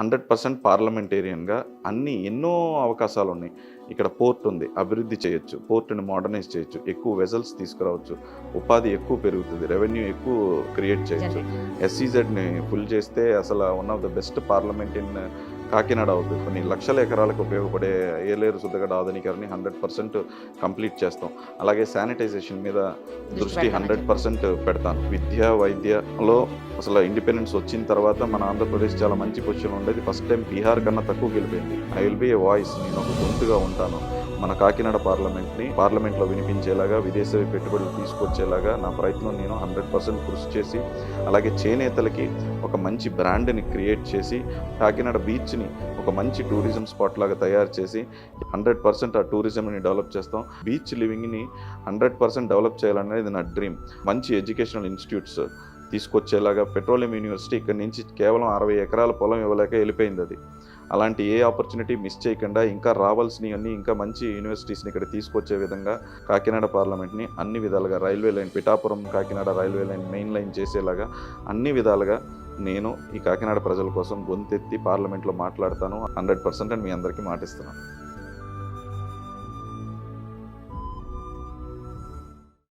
Hundred percent పార్లమెంటేరియన్గా అన్ని ఎన్నో అవకాశాలు ఉన్నాయి ఇక్కడ పోర్ట్ ఉంది అభివృద్ధి చేయొచ్చు పోర్ట్ని మోడర్నైజ్ చేయొచ్చు ఎక్కువ వెజల్స్ తీసుకురావచ్చు ఉపాధి ఎక్కువ పెరుగుతుంది రెవెన్యూ ఎక్కువ క్రియేట్ చేయొచ్చు. ఎస్సీజెడ్ని ఫుల్ చేస్తే అసలు one of the best parliament in Kakinada అవుతుంది కొన్ని లక్షల ఎకరాలకు ఉపయోగపడే ఏలేరు శుద్ధగడ ఆధునీకరణ హండ్రెడ్ పర్సెంట్ కంప్లీట్ చేస్తాం. అలాగే శానిటైజేషన్ మీద దృష్టి హండ్రెడ్ పర్సెంట్ పెడతాను. విద్య వైద్యలో అసలు ఇండిపెండెన్స్ వచ్చిన తర్వాత మన ఆంధ్రప్రదేశ్ చాలా మంచి పొజిషన్ ఉండేది. ఫస్ట్ టైం బీహార్ కన్నా తక్కువ గెలిపోయింది I will be a voice నేను ఒక గొంతుగా ఉంటాను. మన కాకినాడ పార్లమెంట్ని పార్లమెంట్లో వినిపించేలాగా విదేశీ పెట్టుబడులు తీసుకొచ్చేలాగా నా ప్రయత్నం నేను హండ్రెడ్ పర్సెంట్ కృషి చేసి అలాగే చేనేతలకి ఒక మంచి బ్రాండ్ని క్రియేట్ చేసి కాకినాడ బీచ్ని ఒక మంచి టూరిజం స్పాట్ లాగా తయారు చేసి హండ్రెడ్ పర్సెంట్ ఆ టూరిజంని డెవలప్ చేస్తాం. బీచ్ లివింగ్ని హండ్రెడ్ పర్సెంట్ డెవలప్ చేయాలనేది నా డ్రీమ్ మంచి ఎడ్యుకేషనల్ ఇన్స్టిట్యూట్స్ తీసుకొచ్చేలాగా పెట్రోలియం యూనివర్సిటీ ఇక్కడ నుంచి కేవలం అరవై ఎకరాల పొలం ఇవ్వలేక వెళ్ళిపోయింది అది. అలాంటి ఏ ఆపర్చునిటీ మిస్ చేయకుండా ఇంకా రావాల్సినవన్నీ ఇంకా మంచి యూనివర్సిటీస్ని ఇక్కడ తీసుకొచ్చే విధంగా కాకినాడ పార్లమెంట్ని అన్ని విధాలుగా railway line Pithapuram Kakinada railway line main line చేసేలాగా అన్ని విధాలుగా నేను ఈ కాకినాడ ప్రజల కోసం గొంతెత్తి పార్లమెంట్లో మాట్లాడతాను. హండ్రెడ్ పర్సెంట్ అని మీ అందరికీ మాటిస్తున్నాను.